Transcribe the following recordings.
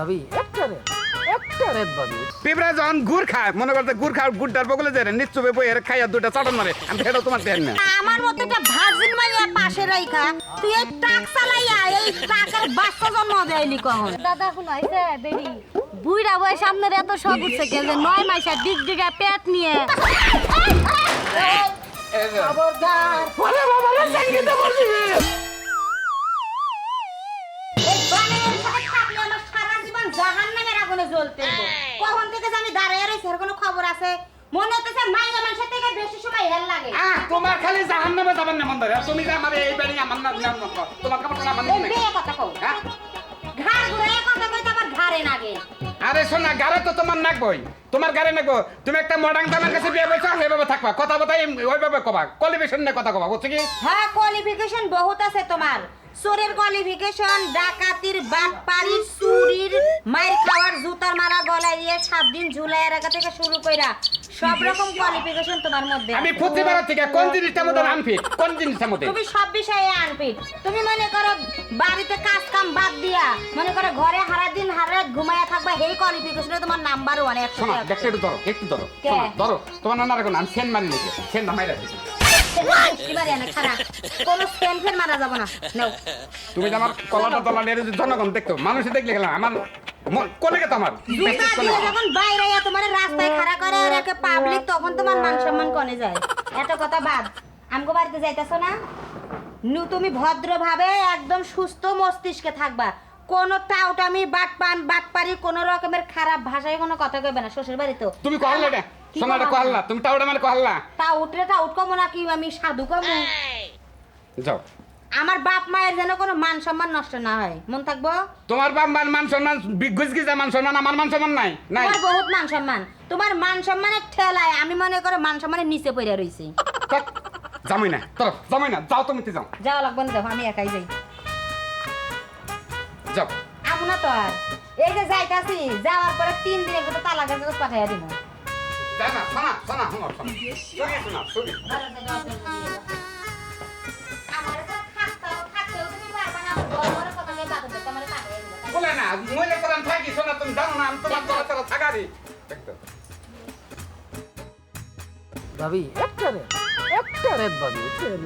ভাবি একটা রেত একটা রেত ভাবি। পিঁপড়া যখন গুড় খায় মনে করতে গুড় খায় গুড়টার বগলে যায় নিশ্চয় বই এর খাইয়া দুটা চাটন মারে আমি সেটাও তোমার দেন না। আমার মতো একটা ভার্জিন মাইয়া পাশে রাইখা। তুই এই ট্রাক চালাইয়া এই ট্রাকের বাচ্চা জন্ম দেয়লি কখন? দাদা দেরি। বুইরা বয় সামনের এত শখ উঠছে কে যে নয় মাসের দিক দিকে পেট নিয়ে। এই জাহান্নামের আগুনে জ্বলতে কখন থেকে আমি দাঁড়িয়ে রয়েছি এর কোনো খবর আছে? মনে হতেছে মাইয়া মানুষের থেকে বেশি সময় হেল লাগে। আহ, তোমার খালি জাহান নামে যাবেন না মন্দারে। তুমি যে আমার এই বাড়ি আমার নাম নাম তোমার কাপড় আমার এই কথা কও। হ্যাঁ? ঘাড় ঘুরে কথা কইতে আমার ঘাড়ে নাগে। আরে শোনা গারে তো তোমার নাকবই তোমার গারে নাকবো তুমি একটা মডার্ন দামের কাছে বিয়ে বইছো থাকবা। কথা বতা ওইভাবে কবা। কোয়ালিফিকেশন নিয়ে কথা কবা বুঝছ কি? হ্যাঁ কোয়ালিফিকেশন বহুত আছে তোমার। চোরের কোয়ালিফিকেশন ডাকাতির বাটপাড়ির চুরির মাইর খাওয়ার জুতার মারা গলায় দিয়ে সাত দিন ঝুলাই রাখা থেকে শুরু কইরা সব রকম কোয়ালিফিকেশন তোমার মধ্যে। আমি থেকে কোন জিনিসটার মধ্যে আনফিট কোন জিনিসটার মধ্যে? তুমি সব বিষয়ে আনফিট তুমি মনে করো বাড়িতে কাজ কাম বাদ দিয়া মনে করো ঘরে হারা দিন হারা রাত ঘুমায়া থাকবা এই কোয়ালিফিকেশনে তোমার নাম্বার ওয়ান একশো দেখতে একটু ধরো একটু ধরো ধরো। তোমার আমি সেন নিয়েছি সেন না মাইরা দিয়েছি এবারে এনে খারাপ কোনো সেন ফেন মারা যাব না। নাও। তুমি যে আমার কলাটা তলা জনগণ দেখতো মানুষ দেখলে গেলাম আমার ম- কোনে আমার। যখন বাইরে তোমার রাস্তায় খাড়া করে রেখে পাবলিক তখন তোমার মান সম্মান কনে যায়। এত কথা বাদ। আমগো বাড়িতে যাইতেছো না? নু তুমি ভদ্রভাবে একদম সুস্থ মস্তিষ্কে থাকবা। কোনো টাউটামি বাটপান বাটপারি কোনো রকমের খারাপ ভাষায় কোনো কথা কইবে না শ্বশুর বাড়িতে তুমি এটা কহলা? কহল্লা তুমি টাউটা মানে কহল্লা। টাউট রে টাউট কমো না কি? আমি সাধু কমো যাও। আমার বাপ মায়ের যেন কোনো মান সম্মান নষ্ট না হয়। মন থাকব? তোমার বাপ মান মান সম্মান গিজা মান সম্মান আমার মান সম্মান নাই? নাই। তোমার বহুত মান সম্মান। তোমার মান সম্মানের ঠেলায় আমি মনে করে মান সম্মানের নিচে পড়ে রইছি। জামাই না তোর জামাই না যাও তুমি তো যাও। যাওয়া লাগবে না দেখো আমি একাই যাই। যাও। না তো আর। এই যে যাইতাছি যাওয়ার পরে তিন দিনের ভিতরে তালাকের কাগজ পাঠাইয়া দিব একটা রেত একটা ভাবি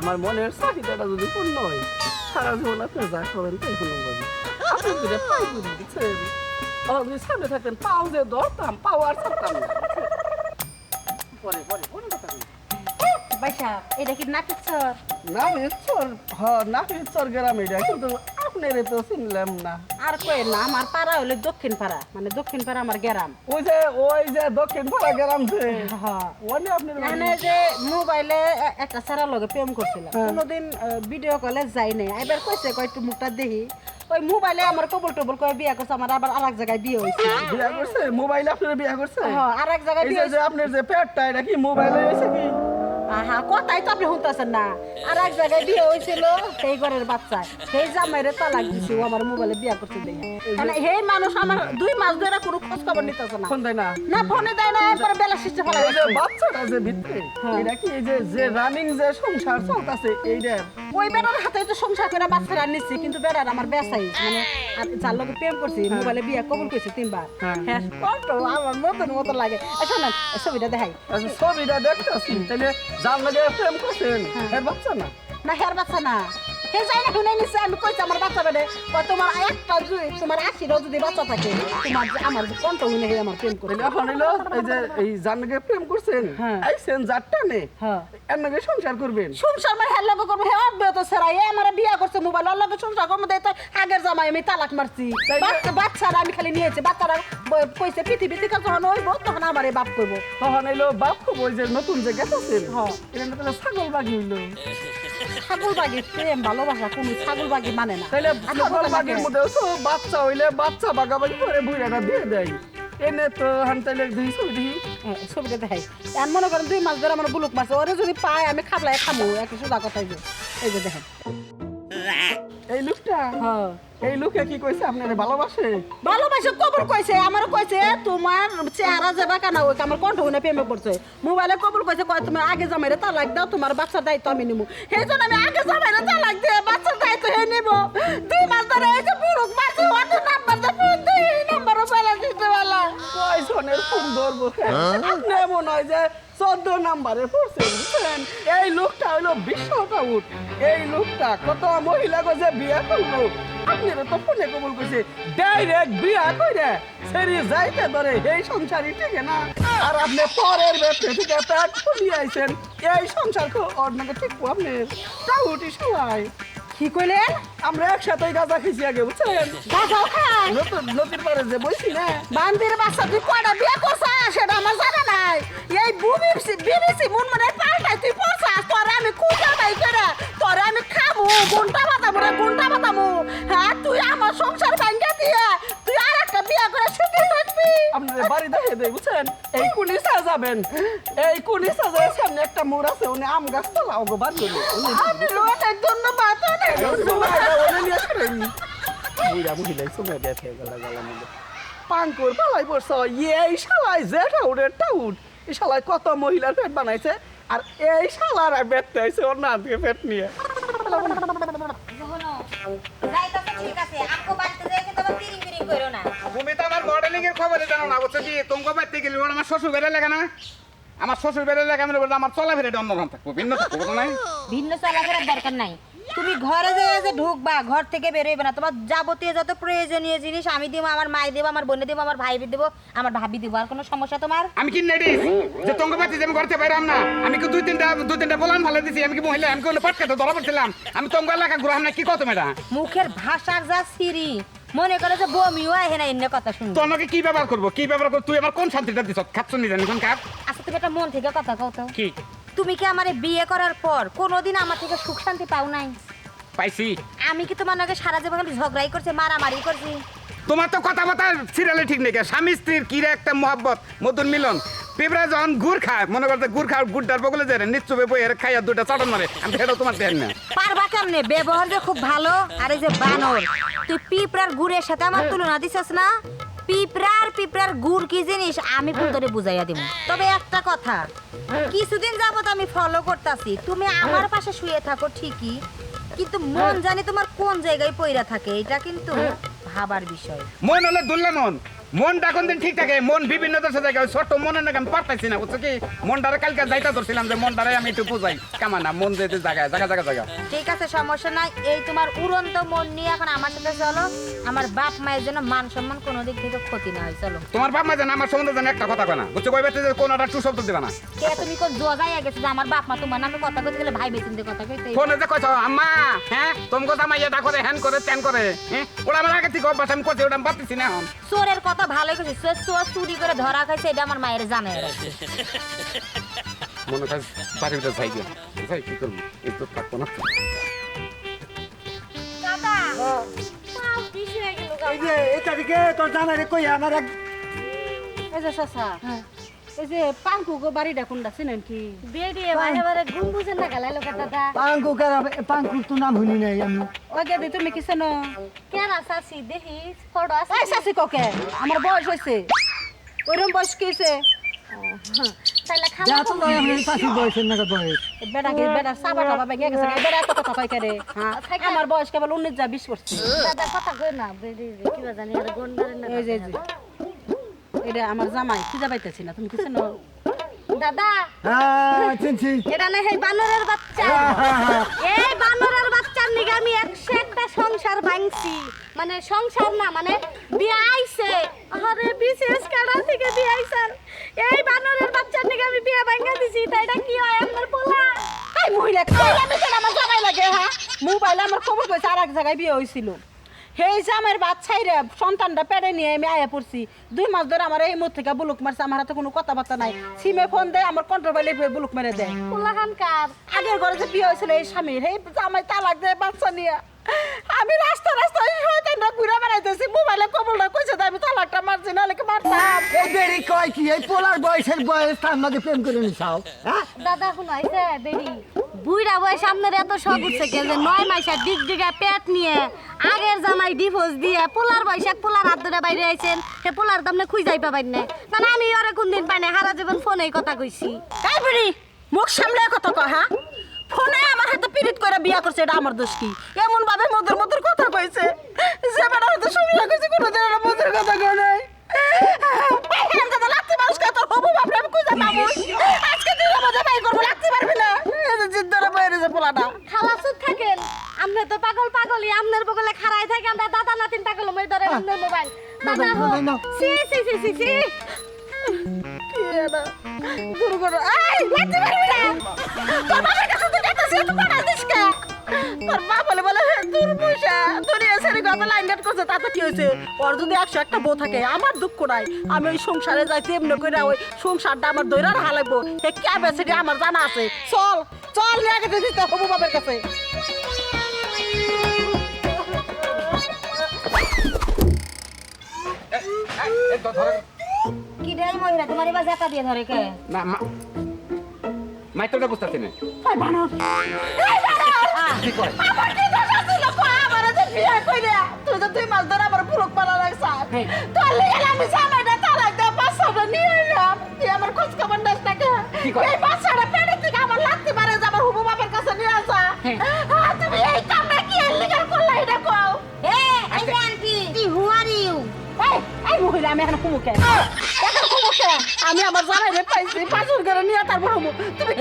আমার মনের চাহিদাটা যদি পূর্ণ হয়, সারা জীবন আপনি যা করেন তাই হলো ভাবি। আপনি যদি পাই তখন যদি সামনে থাকতেন পাও যে ধরতাম, পাও আর না? পরে পরে পরে কথা বলি। বাইশা এটা কি নাকির চর? নামের চর? হ নামের চর গ্রাম এটা কিন্তু আপনার তো চিনলাম না। আর কই না আমার পাড়া হলো দক্ষিণ পাড়া মানে দক্ষিণ পাড়া আমার গ্রাম। ওই যে ওই যে দক্ষিণ পাড়া গ্রাম যে হ্যাঁ ওনে আপনার এখানে যে মোবাইলে একটা সারা লগে প্রেম করছিলাম। হ্যাঁ। কোনোদিন ভিডিও কলে যাই নাই। এবার কইছে কয় একটু মুখটা দেখি। ওই মোবাইলে আমার কবল টবল করে বিয়া করছে আমার আবার আরেক জায়গায় বিয়ে হয়েছে। বিয়া করছে? মোবাইলে আপনার বিয়া করছে? হ্যাঁ আরেক জায়গায় বিয়ে যে আপনার যে পেটটা এটা কি মোবাইলে হয়েছে কি? হ্যাঁ কথাই তো আপনি শুনতেছেন না। আর এক জায়গায় বিয়ে হয়েছিল সেই ঘরের বাচ্চা। সেই জামাইরে তালাক দিছে ও আমার মোবাইলে বিয়া করছে দেখে। মানে সেই মানুষ আমার দুই মাস ধরে কোনো খোঁজ খবর নিতেছে না। ফোন দেয় না। না ফোনে দেয় না এরপরে বেলা সৃষ্টি ফেলা এই বাচ্চাটা যে ভিতরে এটা কি এই যে যে রানিং যে সংসার চলতেছে এইটা? ওই বেড়ার হাতে তো সংসার করে বাচ্চারা নিচ্ছি কিন্তু বেড়ার আমার বেসাই মানে যার লগে প্রেম করছি মোবাইলে বিয়া কবুল করছি তিনবার। হ্যাঁ। হ্যাঁ আমার মতন মতো লাগে। শোনেন ছবিটা দেখাই। আচ্ছা ছবিটা দেখতেছি তাহলে যার লাগে প্রেম করছেন? হ্যাঁ। বাচ্চা না? না হের বাচ্চা না। হে যাই না শুনে নিচ্ছে আমি কইছি আমার বাচ্চা বেড়ে কয় তোমার একটা তোমার আশিরও যদি বাচ্চা থাকে তোমার আমার কণ্ঠ শুনে আমার প্রেম করে এখন হইল এই যে এই লাগে প্রেম করছেন হ্যাঁ। আইছেন যারটা নে হ্যাঁ। এর সংসার করবেন। সংসার মানে হের লগে করব হে অব্যাহত সেরা এ আমার বিয়া করছে মোবাইল ওর লগে সংসার করব দেয় তো আগের জামাই আমি তালাক মারছি। বাচ্চা বাচ্চারা আমি খালি নিয়েছি বাচ্চারা কইছে পৃথিবী থেকে যখন হইব তখন আমার বাপ করব। তখন হইল বাপ ওই যে নতুন যে গেছেন হ্যাঁ। এটা ছাগল বাগি হইল। ছাগল বাগি প্রেম ভালোবাসা কোনো ছাগল বাগি মানে না। তাহলে আচ্ছা, ছাগল বাগির। মধ্যে বাচ্চা হইলে বাচ্চা বাগাবাগি করে বুড়াটা দিয়ে দেয়। এনে তো হান দুই ছবি। ছবিটা দেখাই। আর মনে করেন দুই মাস ধরে আমার বুলুক মাছ ওরে যদি পায় আমি খাবলাই খামো। একটু সোজা কথা এই যে দেখেন। এই লোকটা? হ্যাঁ। এই লোকে কি কইছে আপনারে ভালোবাসে? ভালোবাসে কবর কইছে আমার কইছে তোমার চেহারা যে বাঁকা না ওই আমার কণ্ঠ শুনে প্রেমে পড়ছে। মোবাইলে কবর কইছে কয় তুমি আগে জামাইরে তালাক দাও তোমার বাচ্চার দায়িত্ব আমি নিবো সেই জন্য আমি আগে জামাইরে তালাক দিয়ে বাচ্চার দায়িত্ব হে নিবো দুই মাস ধরে এই যে বুড়ুক মাসে ওয়াটার নাম্বার দিয়ে ফোন দিই নাম্বার কানের ফোন ধরবো? এমন হয় যে চোদ্দ নাম্বারে পড়ছেন এই লোকটা হইল বিশ্বটা উঠ এই লোকটা কত মহিলা যে বিয়ে করল। আপনারা তো ফোনে কবুল করছে। ডাইরেক্ট বিয়া করে সেরি যাইতে ধরে এই সংসারই ঠিক না। আর আপনি পরের ব্যক্তি থেকে পেট ফুলিয়ে আইছেন। এই সংসার অন্যকে ঠিক আপনি তা উঠি সবাই। কি কইলেন? আমরা একসাথে গাঁজা খেয়েছি আগে বুঝছেন? গাঁজা খাই? নতুন নদীর পারে যে বসি না? বান্দির বাচ্চা তুই কয়টা বিয়ে করছাস? সেটা আমার জানা নাই। এই বুবি বিবিসি মন বাড়ি দেখে দেয় বুঝছেন? এই কুলি যাবেন এই কুলি সাজায় সামনে একটা মোড় আছে উনি আম গাছ তোলা ওগো বার করল আমি লোনের জন্য বাতা নেই বুড়া সময় দেখে গেলা গেলা মধ্যে পাঙ্কুর পালাই পড়ছ এই শালাই জেঠা উঠে টাউট এই শালায় কত মহিলার পেট বানাইছে আর এই শালার পেটতে আইছে ওর না থেকে পেট নিয়ে। ঠিক আছে বাড়িতে যাই কিন্তু আবার পিরিং পিরিং করো না। তুমি তো আমার মডেলিং এর খবর জানো না বুঝছ কি তোমাকে বাড়তে গেলে আমার শ্বশুর বেড়ে লাগে না? আমার শ্বশুর বেড়ে লাগে বলতে আমার চলাফেরাটা অন্যরকম থাকব ভিন্ন থাকব নাই। ভিন্ন চলাফেরার দরকার নাই। তুমি ঘরে যে যে ঢুকবা ঘর থেকে না। তোমার যাবতীয় যত প্রয়োজনীয় জিনিস আমি দিব আমার মাই দিব আমার বোনে দিব আমার ভাই দিব আমার ভাবি দিব আর কোনো সমস্যা তোমার? আমি কি যে তোমাকে আমি না আমি কি দুই তিনটা দুই তিনটা বলান ভালো দিছি? আমি কি মহিলা? আমি কি পাটকাতে ধরা পড়ছিলাম? আমি তোমাকে এলাকা ঘুরাম না কি কত মেয়েটা? মুখের ভাষার যা সিরি মনে করে যে বমিও আহে না এনে কথা শুনব তোমাকে কি ব্যবহার করব? কি ব্যবহার করব? তুই আমার কোন শান্তিটা দিছ? খাচ্ছ নি জানি কোন কাপ? আচ্ছা তুমি একটা মন থেকে কথা কও তো। কি? তুমি কি আমার বিয়ে করার পর কোনোদিন আমার থেকে সুখ শান্তি পাও নাই? পাইছি। আমি কি তোমার নাকি সারা জীবন ঝগড়াই করছি মারামারি করছি? তোমার তো কথা কথাবার্তা সিরিয়ালে ঠিক নেই স্বামী স্ত্রীর কি রে একটা মহব্বত? মধুর মিলন। পিঁপড়া যখন গুড় খায় মনে করতে গুড় খাওয়ার গুড়টার বগলে যায় নিশ্চয় বই এর খাইয়া দুটা চাটন মারে। আমি সেটা তোমার দেন না। পারবা কেমনে? ব্যবহার যে খুব ভালো আর এই যে বানর তুই পিঁপড়ার গুড়ের সাথে আমার তুলনা দিছস না? পিঁপড়ার পিঁপড়ার গুড় কি জিনিস? আমি তোরে বুঝাইয়া দিব তবে একটা কথা কিছুদিন যাবত আমি ফলো করতাছি। তুমি আমার পাশে শুয়ে থাকো ঠিকই কিন্তু মন জানি তোমার কোন জায়গায় পইরা থাকে এটা কিন্তু ভাবার বিষয়। মন হলো দুল্লা মন। মনটা কোন দিন ঠিক থাকে? মন বিভিন্ন দেশে জায়গা। ছোট মনে নাকি আমি পারতাইছি না বুঝছ কি? মন মনটারে কালকে যাইতা ধরছিলাম যে মনটারে আমি একটু বুঝাই। কামানা মন যেতে জায়গায় জায়গা জায়গা জায়গা। ঠিক আছে সমস্যা নাই। এই তোমার উড়ন্ত মন নিয়ে এখন আমার সাথে চলো। আমার বাপ মায়ের জন্য মান সম্মান কোনো দিক থেকে ক্ষতি না হয় চলো। তোমার বাপ মা জানে আমার সম্বন্ধে জানে একটা কথা কয় না। বুঝছ? কই বেতে কোন একটা টু শব্দ দিবা না। কে তুমি কোন জোগাইয়া গেছো যে আমার বাপ মা তোমার নামে কথা কইতে গেলে ভাই বেচিন কথা কইতে ফোনে যে কইছো আম্মা হ্যাঁ তোমাকে জামাই এটা করে হ্যান করে ত্যান করে হ্যাঁ? ওরা আমার আগে থেকে অভ্যাস আমি করছি ওটা আমি পারতেছি না এখন। চোরের কথা ভালোই কইছে চোর চোর চুরি করে ধরা খাইছে এটা আমার মায়ের জানে মনে কাজ বাড়ির ভিতরে যাই গিয়া। যাই কি করব? এই তো থাকব না। দাদা এই যে এটা দিকে তোর জামাই কই আমার এই যে শশা এই যে পাঙ্কু গো বাড়িটা কোনটা চিনেন কি? বেরিয়ে বারে বারে ঘুম না গেলাই লোকের দাদা। পাঙ্কু কারা পাঙ্কুর তো নাম শুনি নাই আমি। ওই গেদি তুমি কি চেনো? কেন আসাছি দেখি ফটো আছে। ককে আমার বয়স হয়েছে ওইরকম বয়স কি হয়েছে তাহলে যা খাব তো নয় আমার পাশি বয়সের নাকি বয়স। বেটা কি বেটা সাবা টাবা ভেঙে গেছে বেটা এত কথা কয় করে হ্যাঁ আমার বয়স কেবল উনিশ যা বিশ করছে। দাদা কথা কই না বেরিয়ে কিবা জানি আর গন্ডারে না এই যে এটা আমার জামাই খুঁজে পাইতেছি না তুমি কি চেনো দাদা। হ্যাঁ চিনছি। এটা না সেই বানরের বাচ্চা। এই বানরের বাচ্চার নিগে আমি একশো একটা সংসার ভাঙছি। মানে সংসার না মানে বিয়ে আইছে। আরে, বিশেষ কারা থেকে বিয়ে আইছার এই বানরের বাচ্চার নিগে আমি বিয়ে ভাঙা দিছি, তাই এটা কি হয় আমার বলা এই মহিলা আমার জামাই লাগে হ্যাঁ? মোবাইলে আমার খবর কইছে আর এক জায়গায় বিয়ে হয়েছিল সেই জামাইয়ের বাচ্চাই রে সন্তানটা পেড়ে নিয়ে আমি আয়া পড়ছি। দুই মাস ধরে আমার এই মুখ থেকে বুলুক মারছে আমার হাতে কোনো কথাবার্তা নাই। সিমে ফোন দেয় আমার কন্ট্রোল বাইলে বুলুক মেরে দেয় আগের ঘরে যে বিয়ে হয়েছিল এই স্বামীর এই জামাই তালাক দেয় বাচ্চা নিয়ে। আমি রাস্তা রাস্তায় শয়তানটা ঘুরে বেড়াইতেছি মোবাইলে কবলটা কইছে আমি তালাকটা মারছি নাহলে কি মারতাম? এই দেরি কয় কি? এই পোলার বয়সের বয়স তার মাঝে প্রেম করে নিছাও হ্যাঁ? দাদা শুন আইছে দেরি। বুইরা বয়স সামনের এত শখ উঠছে যে নয় মাসে ডিগ ডিগা পেট নিয়ে আগের জামাই ডিভোর্স দিয়ে পোলার বয়সে পোলার হাত ধরে বাইরে আইছেন সে পোলার দামনে খুঁজ যাই পাবেন না। মানে আমি ওরে কোনদিন পাই না হারা জীবন ফোনেই কথা কইছি। এই বুড়ি মুখ সামলে কথা কয় হ্যাঁ? ফোনে আমার হাতে পিরিত করে বিয়া করছে এটা আমার দোষ কি? এমন ভাবে মধুর মধুর কথা কইছে। যে বেটার হাতে সুবিধা করছে কোনো দিন একটা মধুর কথা কয় নাই। আমরা তো পাগল পাগলই আপনার বগলে খাড়াই থাকে আমরা দাদা নাতিন পাগল মই ধরে আপনার মোবাইল। দাদা হো। C C C C C. দুর্ঘটনা আই লাগতে তোর কাছে তুই যাইতাছিস, তুই পাঠাই দিস কে? তোর বাপ বলে বলে, "হে, দূর বইসা, দুনিয়া গত লাইন ডেট করছে, তাতে কি হয়েছে? ওর যদি একশো একটা বউ থাকে, আমার দুঃখ নাই। আমি ওই সংসারে যাইতে এমনি করে ওই সংসারটা আমার দৈরার হালাইবো হে কে আমার জানা আছে চল চল নিয়ে গেছে দিতে হবু বাবার কাছে তো কি রে মহিলা তোমার এবার জেতা দিয়ে ধরে কে না মা মাইতটা বুঝতেছি না আমি এখন কুমুকে আমি আমার জামাইরে পাইছি পাঁচুর করে নিয়ে তারপর হুমু তুমি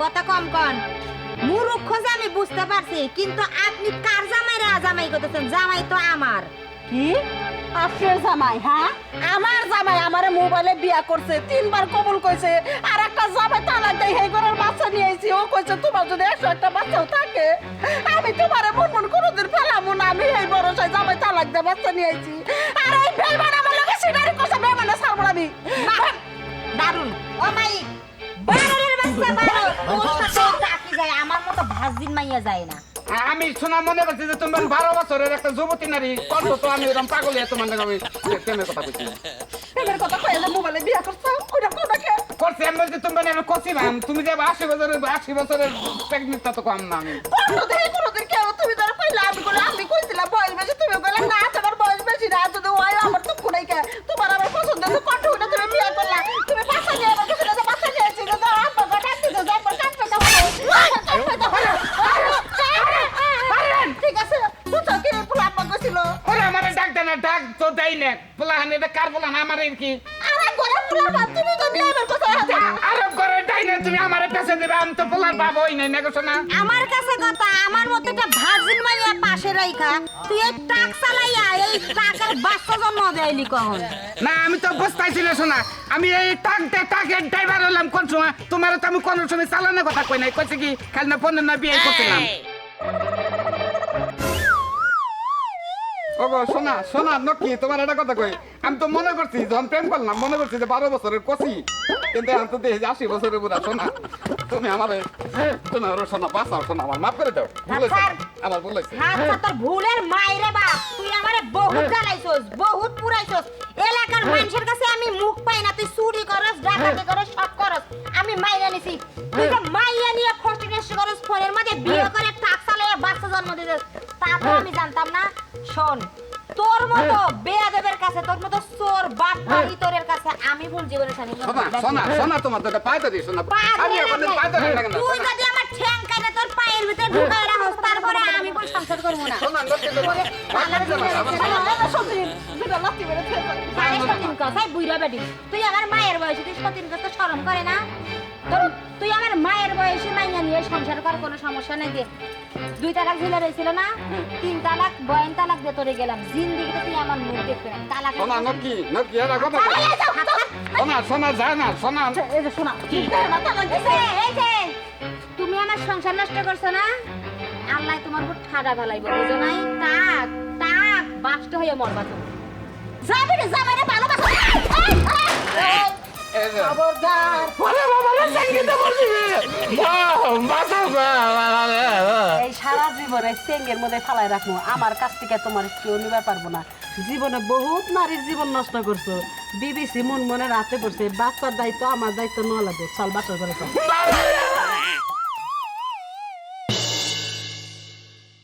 কথা কম কন। যে আমি বুঝতে পারছি কিন্তু আপনি কার জামাইরা জামাই করতেছেন? জামাই তো আমার। কি? আপনার জামাই হ্যাঁ? আমার জামাই আমারে মোবাইলে বিয়া করছে তিনবার কবুল কইছে আর একটা জামাই তালাক দেয় সেই ঘরের বাচ্চা নিয়ে আইছি। ও কইছে তোমার যদি একশো একটা বাচ্চাও থাকে আমি তোমারে মন মন কোনোদিন ফেলামু না। আমি এই ভরসায় জামাই তালাক দিয়ে বাচ্চা নিয়ে আইছি। আর এই বেইমান আমার সিনারি করছে বেইমানে ছাড়বো আমি দারুণ ও মাই বানরের বাচ্চা বানর তোর সাথে কাকি যায় আমার মতো ভাজদিন মাইয়া যায় না আমি শোনা মনে করছি যে তোমার বারো বছরের একটা যুবতী নারী কত তো আমি এরকম পাগল হয়ে তোমার নাকি আমি প্রেমের কথা বলছি এদের কথা কইলে মোবাইলে বিয়া করছে ওইটা কোনটাকে করছি আমি বলছি তুমি আমি করছিলাম তুমি যে আশি বছরের আশি বছরের প্রেগনেন্টটা তো কম না আমি কোনো দিন কোনোদিন কেউ তুমি ধরো কইলে আমি বলে আমি কইছিলাম বয়স বেশি তুমি বলে কে তোমার আমার পছন্দ তো কত হইনা তুমি বিয়ে করলা তুমি বাচ্চা নিয়ে আমার কাছে তো বাচ্চা নিয়ে এসেছি তো আব্বা গো ডাকতে তো যাই পর কাটতে তো ঠিক আছে বুঝছ কি পুলা আব্বা কইছিল ওরে আমার ডাক দেয় না ডাক তো দেয় না পোলাহান এটা কার না আমার কি আরে ঘরে পুলা তুমি তো নিয়ে আমার কথা করে ডাই তুমি আমার পেছে দেবে আমি তো পোলার বাবা হই নাই না শোনা আমার কাছে কথা আমার মতো একটা ভাজিন মাইয়া পাশে রাইখা তুই এই টাক চালাইয়া এই টাকার বাচ্চা জন্ম দেয়লি কখন? না আমি তো বুঝতেছি না শোনা আমি এই টাকতে টাকের ড্রাইভার হলাম কোন সময়? তোমার তো আমি কোন সময় চালানোর কথা কই নাই। কইছে কি খালি না পনেরো না বিয়ে করছিলাম। ওগো শোনা শোনা নকি তোমার একটা কথা কই। আমি তো মনে করছি যখন প্রেম করলাম মনে করছি যে বারো বছরের কচি। কিন্তু এখন তো দেখি যে আশি বছরের বুড়া শোনা তুমি আমার তুমি আমার শোনা বাঁচাও শোনা আমার মাফ করে দাও আমার হয়েছে। আচ্ছা তোর ভুলের মাইরে বাপ তুই আমারে বহুত জ্বালাইছস বহুত পুরাইছস। এলাকার মানুষের কাছে আমি মুখ পাই না তুই চুরি করস ডাকাতি করস সব করস। আমি মাইরা নিছি। তুই তো মাইয়া নিয়ে করস ফোনের মধ্যে বিয়ে করে বাচ্চা জন্ম দিছিস তা তো আমি জানতাম না। শোন তোর মতো বেয়াদবের কাছে তোর মতো চোর তোরের কাছে আমি ভুল জীবনে জানি সোনা সোনা সোনা তোমার তো পায়ে ধরি শোনা আমি আপনাদের পায়ে ধরি না। তুই যদি আমার ঠ্যাং কাটে তোর পায়ের ভিতরে ঢুকায় রাখস তারপরে আমি কোন সংসার করব না। সোনা নকি করে পালার দিনে রেখেছিলাম। সত্যি দুটো লাত্তি মেরে ফেলবে সাড়ে সতীন কস, এই বেটি। তুই আমার মায়ের বয়সে তুই সতীন কথা তো শরম করে না? তোর তুই আমার মায়ের বয়সে মাইয়া নিয়ে সংসার কর কোনো সমস্যা নেই দে। দুই তালাক ঝুলে রয়েছিল না? তিন তালাক বয়ন তালাক দিয়ে তোরে গেলাম। জিন্দিগিতে তুই আমার মুখ দেখবে না। তালাক শোনা নকি নকি এরা কথা শোনা শোনা যায় না শোনা। এই যে শোনা। কি? না তালাক এই যে, তুমি আমার সংসার নষ্ট করছ না? আল্লাহ তোমার উপর ঠাডা ফেলাইব বুঝো নাই? টাক টাক বাষ্ট হয়ে মরবা তুমি। যাবে রে যাবে রে ভালোবাসো। এই, সারা জীবন এই সেঙ্গের মধ্যে ফালাই রাখব। আমার কাছ থেকে তোমার কেউ নিবার পারব না। জীবনে বহুত নারীর জীবন নষ্ট করছ। বিবিসি মন মনে রাতে পড়ছে বাচ্চার দায়িত্ব আমার দায়িত্ব নলাদে চল বাচ্চার ঘরে চল।